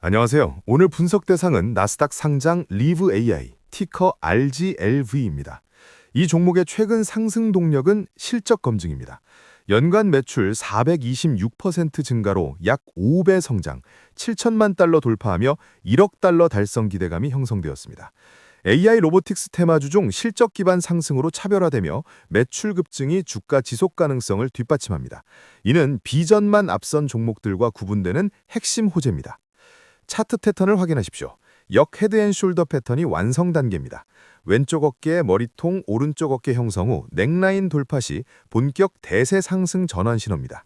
안녕하세요. 오늘 분석 대상은 나스닥 상장 리브 AI, 티커 RGLV입니다. 이 종목의 최근 상승 동력은 실적 검증입니다. 연간 매출 426% 증가로 약 5배 성장, 7천만 달러 돌파하며 1억 달러 달성 기대감이 형성되었습니다. AI 로보틱스 테마주 중 실적 기반 상승으로 차별화되며 매출 급증이 주가 지속 가능성을 뒷받침합니다. 이는 비전만 앞선 종목들과 구분되는 핵심 호재입니다. 차트 패턴을 확인하십시오. 역 헤드앤숄더 패턴이 완성 단계입니다. 왼쪽 어깨 머리통, 오른쪽 어깨 형성 후 넥라인 돌파 시 본격 대세 상승 전환 신호입니다.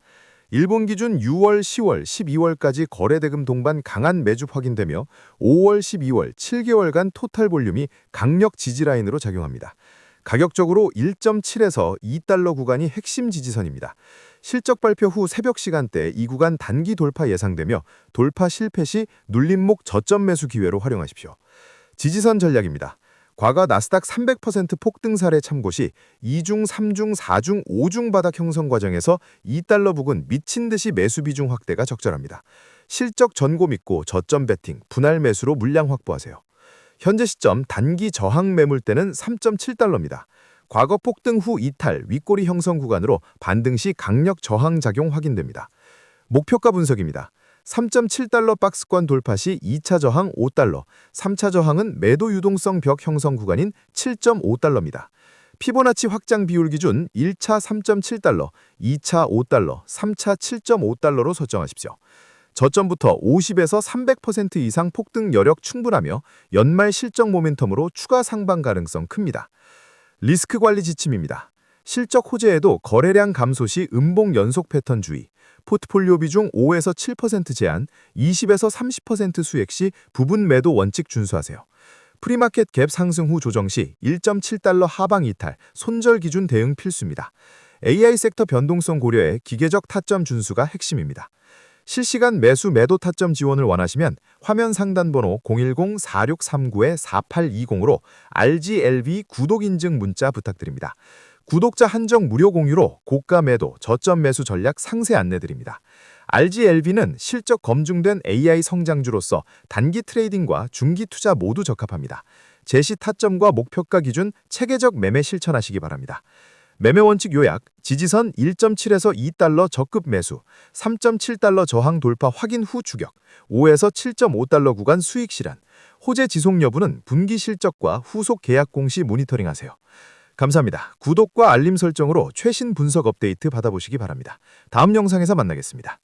일본 기준 6월, 10월, 12월까지 거래대금 동반 강한 매집 확인되며 5월, 12월, 7개월간 토탈 볼륨이 강력 지지 라인으로 작용합니다. 가격적으로 1.7에서 2달러 구간이 핵심 지지선입니다. 실적 발표 후 새벽 시간대 이 구간 단기 돌파 예상되며 돌파 실패 시 눌림목 저점 매수 기회로 활용하십시오. 지지선 전략입니다. 과거 나스닥 300% 폭등 사례 참고 시 2중, 3중, 4중, 5중 바닥 형성 과정에서 2달러 부근 미친 듯이 매수 비중 확대가 적절합니다. 실적 전고 믿고 저점 베팅, 분할 매수로 물량 확보하세요. 현재 시점 단기 저항 매물대는 3.7달러입니다. 과거 폭등 후 이탈, 윗꼬리 형성 구간으로 반등 시 강력 저항 작용 확인됩니다. 목표가 분석입니다. 3.7달러 박스권 돌파 시 2차 저항 5달러, 3차 저항은 매도 유동성 벽 형성 구간인 7.5달러입니다. 피보나치 확장 비율 기준 1차 3.7달러, 2차 5달러, 3차 7.5달러로 설정하십시오. 저점부터 50에서 300% 이상 폭등 여력 충분하며 연말 실적 모멘텀으로 추가 상방 가능성 큽니다. 리스크 관리 지침입니다. 실적 호재에도 거래량 감소 시 음봉 연속 패턴 주의, 포트폴리오 비중 5에서 7% 제한, 20에서 30% 수익 시 부분 매도 원칙 준수하세요. 프리마켓 갭 상승 후 조정 시 1.7달러 하방 이탈, 손절 기준 대응 필수입니다. AI 섹터 변동성 고려에 기계적 타점 준수가 핵심입니다. 실시간 매수 매도 타점 지원을 원하시면 화면 상단 번호 010-4639-4820으로 RGLV 구독 인증 문자 부탁드립니다. 구독자 한정 무료 공유로 고가 매도, 저점 매수 전략 상세 안내드립니다. RGLV는 실적 검증된 AI 성장주로서 단기 트레이딩과 중기 투자 모두 적합합니다. 제시 타점과 목표가 기준 체계적 매매 실천하시기 바랍니다. 매매 원칙 요약, 지지선 1.7에서 2달러 적급 매수, 3.7달러 저항 돌파 확인 후 추격, 5에서 7.5달러 구간 수익 실현, 호재 지속 여부는 분기 실적과 후속 계약 공시 모니터링하세요. 감사합니다. 구독과 알림 설정으로 최신 분석 업데이트 받아보시기 바랍니다. 다음 영상에서 만나겠습니다.